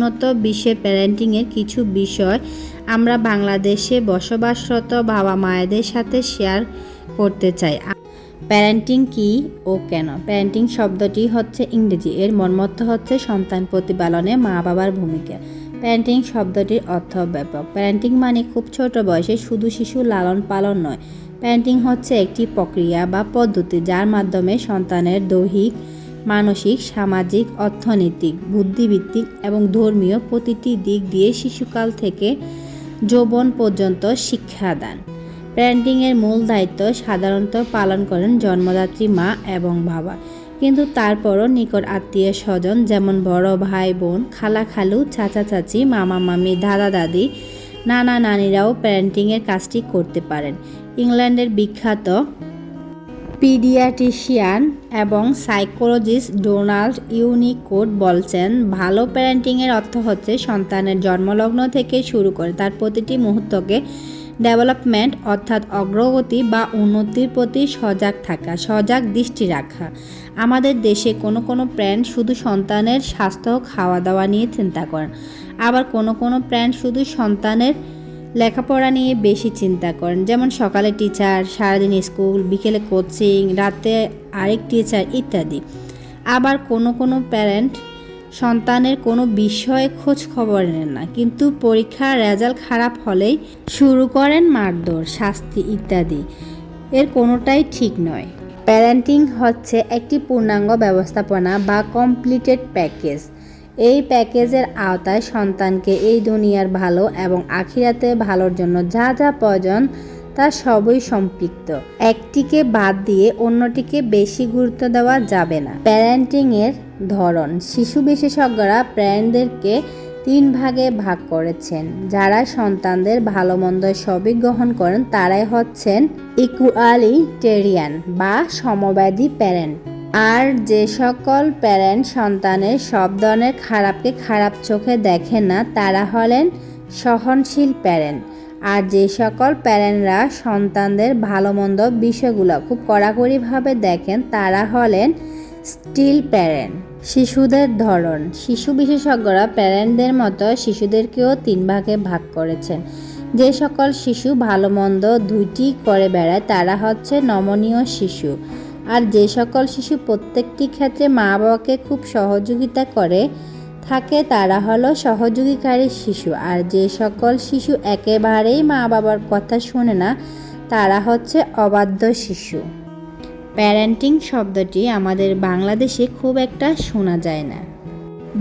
উন্নত বিশ্বে প্যারেন্টিংয়ের কিছু বিষয় আমরা বাংলাদেশে বসবাসরত বাবা মায়েদের সাথে শেয়ার করতে চাই। প্যারেন্টিং কি ও কেন? প্যারেন্টিং শব্দটি হচ্ছে ইংরেজি, এর মর্মর্থ হচ্ছে সন্তান প্রতিপালনে মা বাবার ভূমিকা। প্যারেন্টিং শব্দটির অর্থ ব্যাপক। প্যারেন্টিং মানে খুব ছোট বয়সে শুধু শিশু লালন পালন নয়। প্যারেন্টিং হচ্ছে একটি প্রক্রিয়া বা পদ্ধতি যার মাধ্যমে সন্তানের দৈহিক মানসিক, সামাজিক, অর্থনৈতিক বুদ্ধিভিত্তিক এবং ধর্মীয় প্রতিটি দিক দিয়ে শিশুকাল থেকে যৌবন পর্যন্ত শিক্ষাদান প্যারেন্টিংয়ের মূল দায়িত্ব সাধারণত পালন করেন জন্মদাত্রী মা এবং বাবা। কিন্তু তারপরও নিকট আত্মীয় স্বজন যেমন বড় ভাই, বোন, খালা খালু, চাচা চাচি, মামা মামি, দাদা দাদি, নানা নানিরাও প্যারেন্টিংয়ের কাজটি করতে পারেন। ইংল্যান্ডের বিখ্যাত পিডিয়াট্রিশিয়ান এবং সাইকোলজিস্ট ডোনাল্ড ইউনিকোড বলছেন, ভালো প্যারেন্টিংয়ের অর্থ হচ্ছে সন্তানের জন্মলগ্ন থেকে শুরু করে তার প্রতিটি মুহূর্তকে ডেভেলপমেন্ট অর্থাৎ অগ্রগতি বা উন্নতির প্রতি সজাগ থাকা, সজাগ দৃষ্টি রাখা। আমাদের দেশে কোনো কোনো প্যারেন্ট শুধু সন্তানের স্বাস্থ্য খাওয়া দাওয়া নিয়ে চিন্তা করেন। আবার কোনো কোনো প্যারেন্ট শুধু সন্তানের লেখাপড়া নিয়ে বেশি চিন্তা করেন। যেমন সকালে টিচার সারাদিন স্কুল বিকেলে কোচিং রাতে আরেক টিচার ইত্যাদি। আবার কোনো কোনো প্যারেন্ট সন্তানের কোনো বিষয়ে খোঁজ খবর নেন না। কিন্তু পরীক্ষার রেজাল্ট খারাপ হলেই শুরু করেন মারধর, শাস্তি ইত্যাদি। এর কোনোটাই ঠিক নয়। প্যারেন্টিং হচ্ছে একটি পূর্ণাঙ্গ ব্যবস্থাপনা বা কমপ্লিটেড প্যাকেজ এই প্যাকেজের আওতায় সন্তানকে এই দুনিয়ার ভালো এবং আখিরাতে ভালোর জন্য যা যা প্রয়োজন তা সবই সম্পৃক্ত। একটিকে বাদ দিয়ে অন্যটিকে বেশি গুরুত্ব দেওয়া যাবে না। প্যারেন্টিংয়ের ধরন। শিশু বিশেষজ্ঞরা প্যারেন্টদেরকে তিন ভাগে ভাগ করেছেন। যারা সন্তানদের ভালো মন্দ সবই গ্রহণ করেন, তারাই হচ্ছেন ইকুয়ালিটেরিয়ান বা সমবাদী প্যারেন্ট। আর যে সকল প্যারেন্ট সন্তানের সব ধরনের খারাপকে খারাপ চোখে দেখেন না, তারা হলেন সহনশীল প্যারেন্ট। আর যে সকল প্যারেন্টরা সন্তানদের ভালো মন্দ বিষয়গুলো খুব কড়াকড়িভাবে দেখেন, তারা হলেন স্টিল প্যারেন্ট। শিশুদের ধরন। শিশু বিশেষজ্ঞরা প্যারেন্টদের মতো শিশুদেরকেও তিন ভাগে ভাগ করেছেন। যে সকল শিশু ভালো মন্দ দুইটি করে বেড়ায়, তারা হচ্ছে নমনীয় শিশু। আর যে সকল শিশু প্রত্যেকটি ক্ষেত্রে মা বাবাকে খুব সহযোগিতা করে, থাকে তারা হলো সহযোগীকারী শিশু। আর যে সকল শিশু একেবারেই মা বাবার কথা শোনে না, তারা হচ্ছে অবাধ্য শিশু। প্যারেন্টিং শব্দটি আমাদের বাংলাদেশে খুব একটা শোনা যায় না।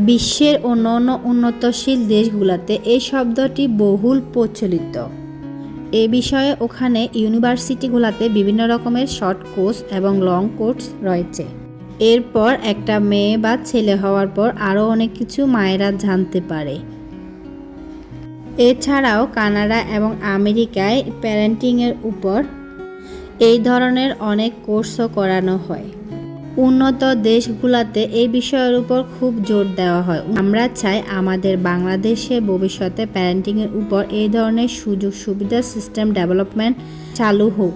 বিশ্বের অন্য অন্য উন্নতশীল দেশগুলোতে এই শব্দটি বহুল প্রচলিত। এ বিষয়ে ওখানে ইউনিভার্সিটিগুলোতে বিভিন্ন রকমের শর্ট কোর্স এবং লং কোর্স রয়েছে। এরপর একটা মেয়ে বা ছেলে হওয়ার পর আরও অনেক কিছু মায়েরা জানতে পারে। এছাড়াও কানাডা এবং আমেরিকায় প্যারেন্টিংয়ের উপর এই ধরনের অনেক কোর্সও করানো হয়। উন্নত দেশগুলোতে এই বিষয়ের উপর খুব জোর দেওয়া হয়। আমরা চাই আমাদের বাংলাদেশে ভবিষ্যতে প্যারেন্টিংয়ের উপর এই ধরনের সুযোগ সুবিধা সিস্টেম ডেভেলপমেন্ট চালু হোক।